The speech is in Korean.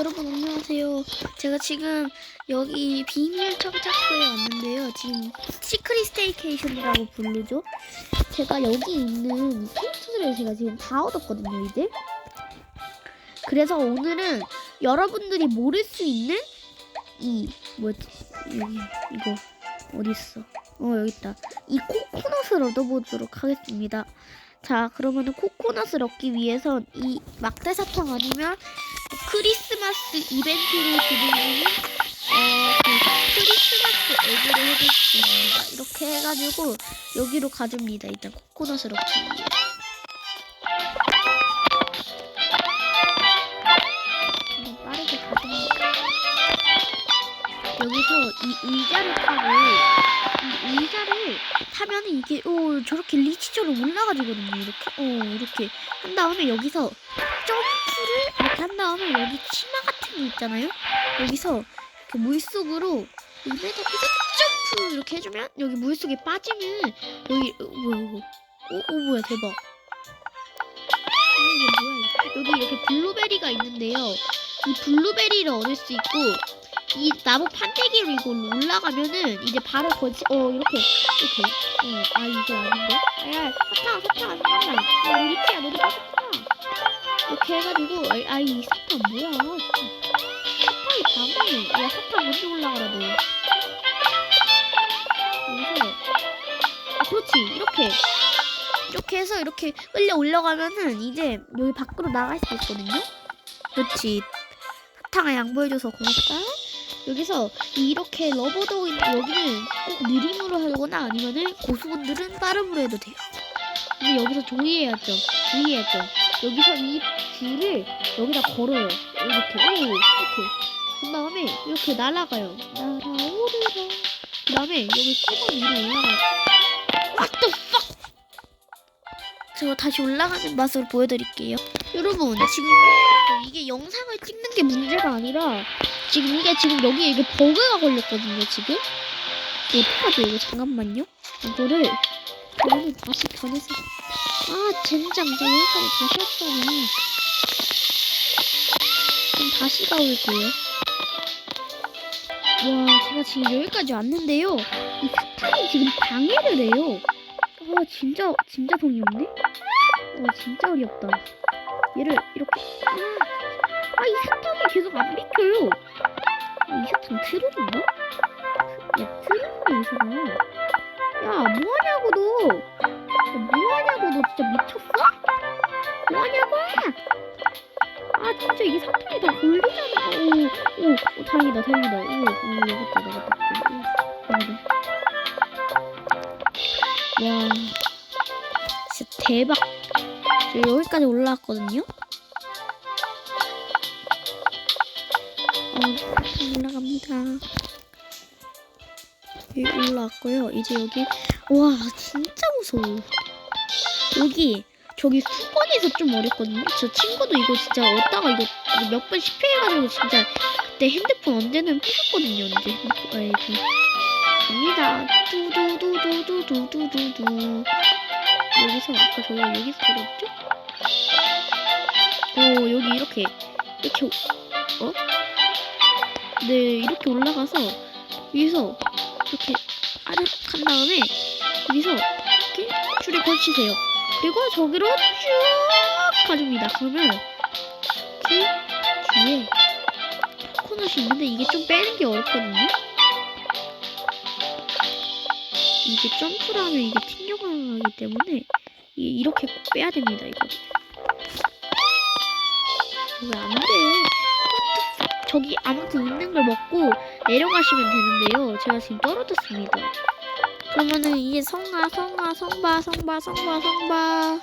여러분 안녕하세요. 제가 지금 여기 비밀 청착소에 왔는데요. 지금 시크릿 스테이케이션이라고 부르죠. 제가 여기 있는 퀘스트를 제가 지금 다 얻었거든요, 이제. 그래서 오늘은 여러분들이 모를 수 있는 이 뭐지 여기 이거 어디 있어? 어 여기 있다. 이 코코넛을 얻어보도록 하겠습니다. 자 그러면은 코코넛을 얻기 위해선 이 막대 사탕 아니면 크리스마스 이벤트를 진행하는 어, 그 크리스마스 에그를 해줄 수 있습니다. 이렇게 해가지고 여기로 가줍니다. 일단 코코넛을 얻기 위해. 빠르게 가줍니다. 여기서 이 의자를 타고 이 의자를 타면 이게 오 저렇게 리치처럼 올라가지거든요. 이렇게 오 이렇게 한 다음에 여기서 점프를 이렇게 한 다음에 여기 치마 같은 거 있잖아요. 여기서 이렇게 물속으로 이메다 계속 점프 이렇게 해주면 여기 물속에 빠지면 여기 어, 뭐야 이거? 오, 오 뭐야 대박. 아 이게 뭐야. 여기 이렇게 블루베리가 있는데요. 이 블루베리를 얻을 수 있고 이 나무 판때기로 이걸로 올라가면은 이제 바로 거지. 어 이렇게. 이렇게. 어아 이게 아닌데? 야 사탕 사탕 안 나온다 야 리치야 너도 빠졌구나 이렇게 해가지고 아이, 이 사탕 뭐야? 사탕이 바보네 야 사탕 먼저 올라가라 너. 여기서. 아, 그렇지. 이렇게. 이렇게 해서 이렇게 끌려 올라가면은 이제 여기 밖으로 나갈 수 있거든요? 그렇지. 사탕을 양보해줘서 고맙다 여기서 이렇게 있는 여기는 꼭 느림으로 하거나 아니면은 고수분들은 빠름으로 해도 돼요. 근데 여기서 조이해야죠. 주의해야죠. 여기서 이 줄을 여기다 걸어요. 이렇게 오 이렇게. 그 다음에 이렇게 날아가요. 날아오르라. 그 다음에 여기 수건 위로 올라가요. What the fuck? 제가 다시 올라가는 맛으로 보여드릴게요. 여러분 지금 이게 영상을 찍는 게 문제가 아니라 지금 이게 지금 여기 이게 버그가 걸렸거든요 지금? 어떡하죠 이거 잠깐만요. 이거를 저는 다시 변해서 아 젠장. 나 여기까지 다시 왔잖아 그럼 다시 가볼게요. 와 제가 지금 여기까지 왔는데요. 이 사탕이 지금 방해를 해요. 아 진짜 진짜 성의 없네 와 진짜 어렵다 얘를 이렇게 아 이 사탕이 계속 안 비켜요. 이 사탕 트롤인가? 야 트롤이 이상아 야 뭐하냐고 너 야, 뭐하냐고 너 진짜 미쳤어? 뭐하냐고? 아 진짜 이게 사탕이 다 걸리잖아. 오, 오, 오 다행이다 다행이다. 오, 오 나갔다 나갔다 오, 다행이다 야 진짜 대박. 저 여기까지 올라왔거든요 어, 올라갑니다. 여기 올라왔고요. 이제 여기 와 진짜 무서워. 여기 저기 수건에서 좀 어렵거든요. 저 친구도 이거 진짜 얻다가 이거 몇 번 실패해가지고 진짜 그때 핸드폰 언제는 부셨거든요. 언제 핸드폰 아이고 갑니다. 두두두두두두두두 여기서 아까 저거 여기서 들었죠? 오 여기 이렇게 이렇게 어? 네 이렇게 올라가서 여기서 이렇게 아르륵 한 다음에 여기서 이렇게 줄에 걸치세요. 그리고 저기로 쭉 가줍니다. 그러면 이렇게 뒤에 코넛이 있는데 이게 좀 빼는 게 어렵거든요. 이게 점프를 하면 이게 튕겨가기 때문에 이- 이렇게 꼭 빼야 됩니다. 이거 왜 안 돼? 저기 아무튼 있는 걸 먹고 내려가시면 되는데요. 제가 지금 떨어졌습니다. 그러면은 이게 성아, 성아, 성바, 성바, 성바, 성바.